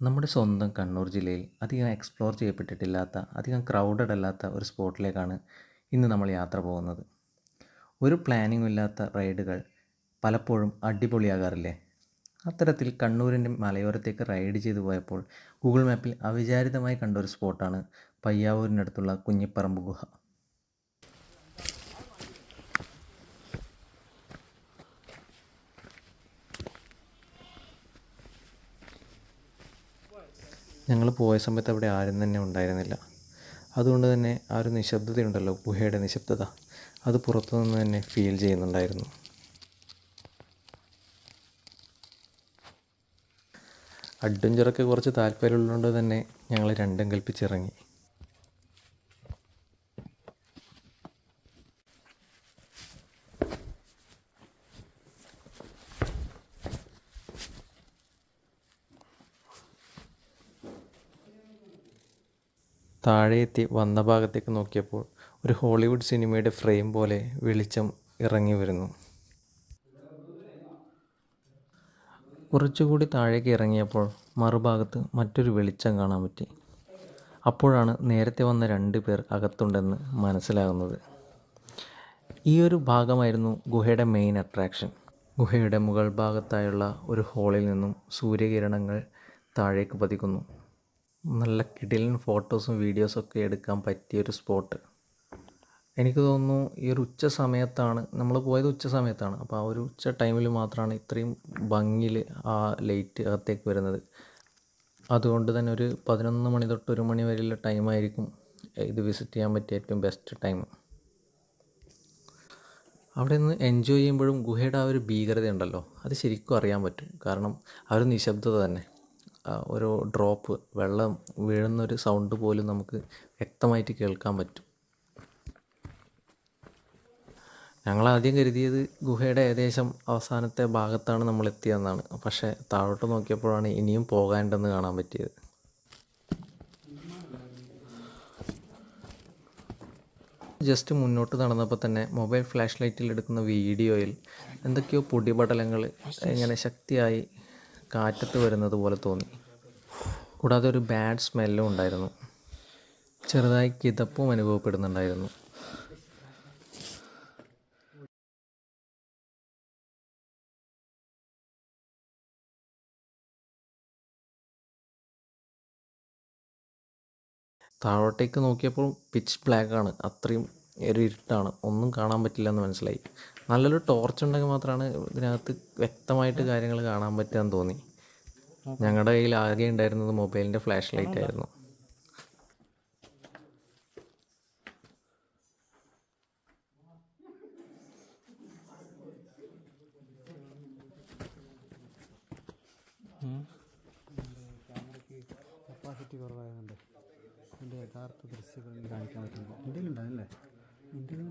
നമ്മുടെ സ്വന്തം കണ്ണൂർ ജില്ലയിൽ അധികം എക്സ്പ്ലോർ ചെയ്യപ്പെട്ടിട്ടില്ലാത്ത അധികം ക്രൗഡഡ് അല്ലാത്ത ഒരു സ്പോട്ടിലേക്കാണ് ഇന്ന് നമ്മൾ യാത്ര പോകുന്നത്. ഒരു പ്ലാനിങ്ങും ഇല്ലാത്ത റൈഡുകൾ പലപ്പോഴും അടിപൊളിയാകാറില്ലേ? അത്തരത്തിൽ കണ്ണൂരിന്റെ മലയോരത്തേക്ക് റൈഡ് ചെയ്തു പോയപ്പോൾ ഗൂഗിൾ മാപ്പിൽ അവിചാരിതമായി കണ്ട ഒരു സ്പോട്ടാണ് പയ്യാവൂരിനടുത്തുള്ള കുഞ്ഞിപ്പറമ്പ് ഗുഹ. ഞങ്ങൾ പോയ സമയത്ത് അവിടെ ആരും തന്നെ ഉണ്ടായിരുന്നില്ല. അതുകൊണ്ട് തന്നെ ആ ഒരു നിശബ്ദതയുണ്ടല്ലോ ഗുഹയുടെ നിശബ്ദത. അത് പുറത്തുനിന്ന് തന്നെ ഫീൽ ചെയ്യുന്നുണ്ടായിരുന്നു. അഡ്വഞ്ചറൊക്കെ കുറച്ച് താല്പര്യമുള്ളതുകൊണ്ട് തന്നെ ഞങ്ങൾ രണ്ടും കൽപ്പിച്ചിറങ്ങി. താഴെ എത്തി വന്ന ഭാഗത്തേക്ക് നോക്കിയപ്പോൾ ഒരു ഹോളിവുഡ് സിനിമയുടെ ഫ്രെയിം പോലെ വെളിച്ചം ഇറങ്ങി വരുന്നു. കുറച്ചുകൂടി താഴേക്ക് ഇറങ്ങിയപ്പോൾ മറുഭാഗത്ത് മറ്റൊരു വെളിച്ചം കാണാൻ പറ്റി. അപ്പോഴാണ് നേരത്തെ വന്ന രണ്ട് പേർ അകത്തുണ്ടെന്ന് മനസ്സിലാകുന്നത്. ഈ ഒരു ഭാഗമായിരുന്നു ഗുഹയുടെ മെയിൻ അട്രാക്ഷൻ ഗുഹയുടെ മുകൾ ഭാഗത്തായുള്ള ഒരു ഹോളിൽ നിന്നും സൂര്യകിരണങ്ങൾ താഴേക്ക് പതിക്കുന്നു. നല്ല കിടിലൻ ഫോട്ടോസും വീഡിയോസും ഒക്കെ എടുക്കാൻ പറ്റിയൊരു സ്പോട്ട്. എനിക്ക് തോന്നുന്നു ഈ ഒരു ഉച്ച സമയത്താണ് നമ്മൾ പോയത് ഉച്ച സമയത്താണ്. അപ്പോൾ ആ ഒരു ഉച്ച ടൈമിൽ മാത്രമാണ് ഇത്രയും ഭംഗിയിൽ ആ ലൈറ്റ് അകത്തേക്ക് വരുന്നത്. അതുകൊണ്ട് തന്നെ ഒരു പതിനൊന്ന് മണി തൊട്ട് ഒരു മണി വരെയുള്ള ടൈമായിരിക്കും ഇത് വിസിറ്റ് ചെയ്യാൻ പറ്റിയ ഏറ്റവും ബെസ്റ്റ് ടൈം അവിടെ നിന്ന് എൻജോയ് ചെയ്യുമ്പോഴും ഗുഹയുടെ ആ ഒരു ഭീകരത ഉണ്ടല്ലോ അത് ശരിക്കും അറിയാൻ പറ്റും. കാരണം ആ ഒരു നിശബ്ദത തന്നെ. ഒരു ഡ്രോപ്പ് വെള്ളം വീഴുന്ന ഒരു സൗണ്ട് പോലും നമുക്ക് വ്യക്തമായിട്ട് കേൾക്കാൻ പറ്റും. ഞങ്ങൾ ആദ്യം കരുതിയത് ഗുഹയുടെ ഏകദേശം അവസാനത്തെ ഭാഗത്താണ് നമ്മൾ എത്തിയതെന്നാണ്. പക്ഷേ താഴോട്ട് നോക്കിയപ്പോഴാണ് ഇനിയും പോകാനുണ്ടെന്ന് കാണാൻ പറ്റിയത്. ജസ്റ്റ് മുന്നോട്ട് നടന്നപ്പോൾ തന്നെ മൊബൈൽ ഫ്ലാഷ് ലൈറ്റിൽ എടുക്കുന്ന വീഡിയോയിൽ എന്തൊക്കെയോ പൊടിപടലങ്ങൾ ഇങ്ങനെ ശക്തിയായി കാറ്റത്ത് വരുന്നത് പോലെ തോന്നി. കൂടാതെ ഒരു ബാഡ് സ്മെല്ലും ഉണ്ടായിരുന്നു. ചെറുതായി കിതപ്പും അനുഭവപ്പെടുന്നുണ്ടായിരുന്നു. താഴോട്ടേക്ക് നോക്കിയപ്പോൾ പിച്ച് ബ്ലാക്ക് ആണ്. അത്രയും ഒരു ഇരുട്ടാണ്. ഒന്നും കാണാൻ പറ്റില്ല എന്ന് മനസ്സിലായി. നല്ലൊരു ടോർച്ച് ഉണ്ടെങ്കിൽ മാത്രമാണ് ഇതിനകത്ത് വ്യക്തമായിട്ട് കാര്യങ്ങൾ കാണാൻ പറ്റുകയെന്ന് തോന്നി. ഞങ്ങളുടെ കയ്യിൽ ആകെ ഉണ്ടായിരുന്നത് മൊബൈലിന്റെ ഫ്ലാഷ് ലൈറ്റ് ആയിരുന്നു. കപ്പാസിറ്റി കുറവായതുകൊണ്ട് ഇതിന്റെ യഥാർത്ഥ ദൃശ്യങ്ങൾ കാണിക്കാൻ പറ്റുന്നില്ല ഇന്ത്യയിൽ ഉണ്ടാവില്ലേ ഇന്ത്യയിൽ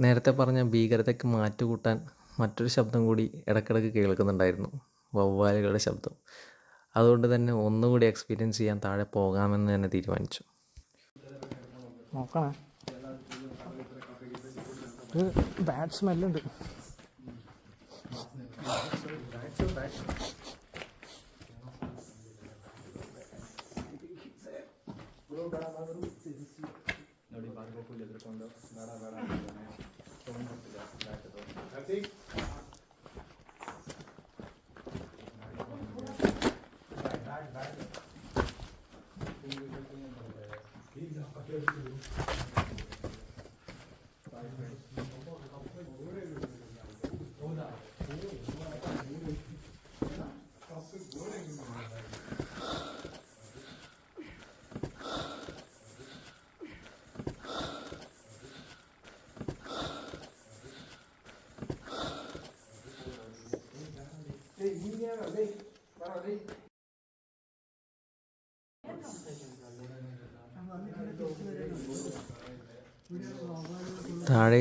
നേരത്തെ പറഞ്ഞ ഭീകരതയ്ക്ക് മാറ്റുകൂട്ടാൻ മറ്റൊരു ശബ്ദം കൂടി ഇടക്കിടക്ക് കേൾക്കുന്നുണ്ടായിരുന്നു. വവ്വാലുകളുടെ ശബ്ദം. അതുകൊണ്ട് തന്നെ ഒന്നുകൂടി എക്സ്പീരിയൻസ് ചെയ്യാൻ താഴെ പോകാമെന്ന് തന്നെ തീരുമാനിച്ചു. നോക്കണേ. ബാഡ് സ്മെല്ലുണ്ട് താഴെ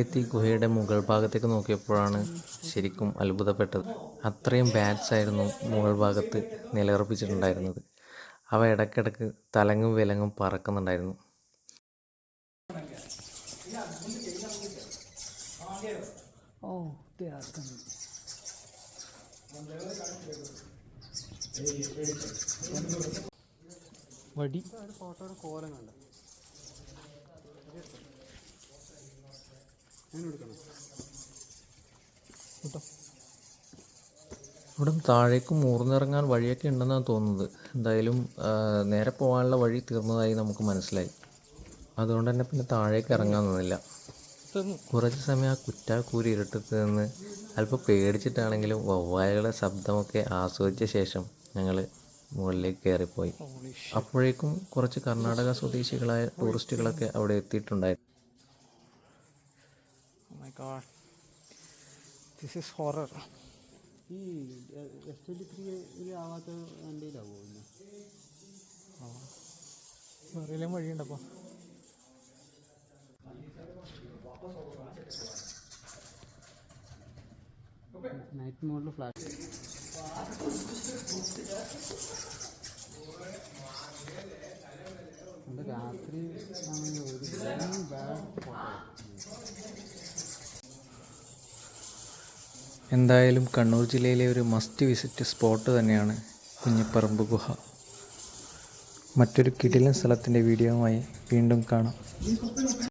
എത്തി ഗുഹയുടെ മുകൾ ഭാഗത്തേക്ക് നോക്കിയപ്പോഴാണ് ശരിക്കും അത്ഭുതപ്പെട്ടത്. അത്രയും ബാറ്റ്സ് ആയിരുന്നു മുകൾ ഭാഗത്ത് നിലയുറപ്പിച്ചിട്ടുണ്ടായിരുന്നത്. അവ ഇടയ്ക്കിടയ്ക്ക് തലങ്ങും വിലങ്ങും പറക്കുന്നുണ്ടായിരുന്നു. ഓ വടി. ഫോട്ടോയുടെ കോലം കണ്ട ഇവിടെ താഴേക്ക് മൂർന്നിറങ്ങാൻ വഴിയൊക്കെ ഉണ്ടെന്നാണ് തോന്നുന്നത്. എന്തായാലും നേരെ പോകാനുള്ള വഴി തീർന്നതായി നമുക്ക് മനസ്സിലായി. അതുകൊണ്ട് തന്നെ പിന്നെ താഴേക്ക് ഇറങ്ങാൻ നിന്നില്ല. കുറച്ച് സമയം ആ കുറ്റാക്കൂരി ഇരുട്ടത്ത് നിന്ന് അല്പം പേടിച്ചിട്ടാണെങ്കിലും വവ്വാലുകളുടെ ശബ്ദമൊക്കെ ആസ്വദിച്ച ശേഷം ഞങ്ങൾ മുകളിലേക്ക് കയറിപ്പോയി. അപ്പോഴേക്കും കുറച്ച് കർണാടക സ്വദേശികളായ ടൂറിസ്റ്റുകളൊക്കെ അവിടെ എത്തിയിട്ടുണ്ടായിരുന്നു. My god this is horror ഈ എസ് ട്വന്റി ത്രീ ആവാത്ത വണ്ടിയിലാവോ ഇന്ന് അറിയില്ല വഴിയുണ്ടപ്പോൾ നൈറ്റ് മോഡിൽ ഫ്ലാഷ് അത് രാത്രി ആണെങ്കിൽ ഒരു എന്തായാലും കണ്ണൂർ ജില്ലയിലെ ഒരു മസ്റ്റ് വിസിറ്റ് സ്പോട്ട് തന്നെയാണ് കുഞ്ഞിപ്പറമ്പ് ഗുഹ. മറ്റൊരു കിടിലൻ സ്ഥലത്തിന്റെ വീഡിയോയുമായി വീണ്ടും കാണാം.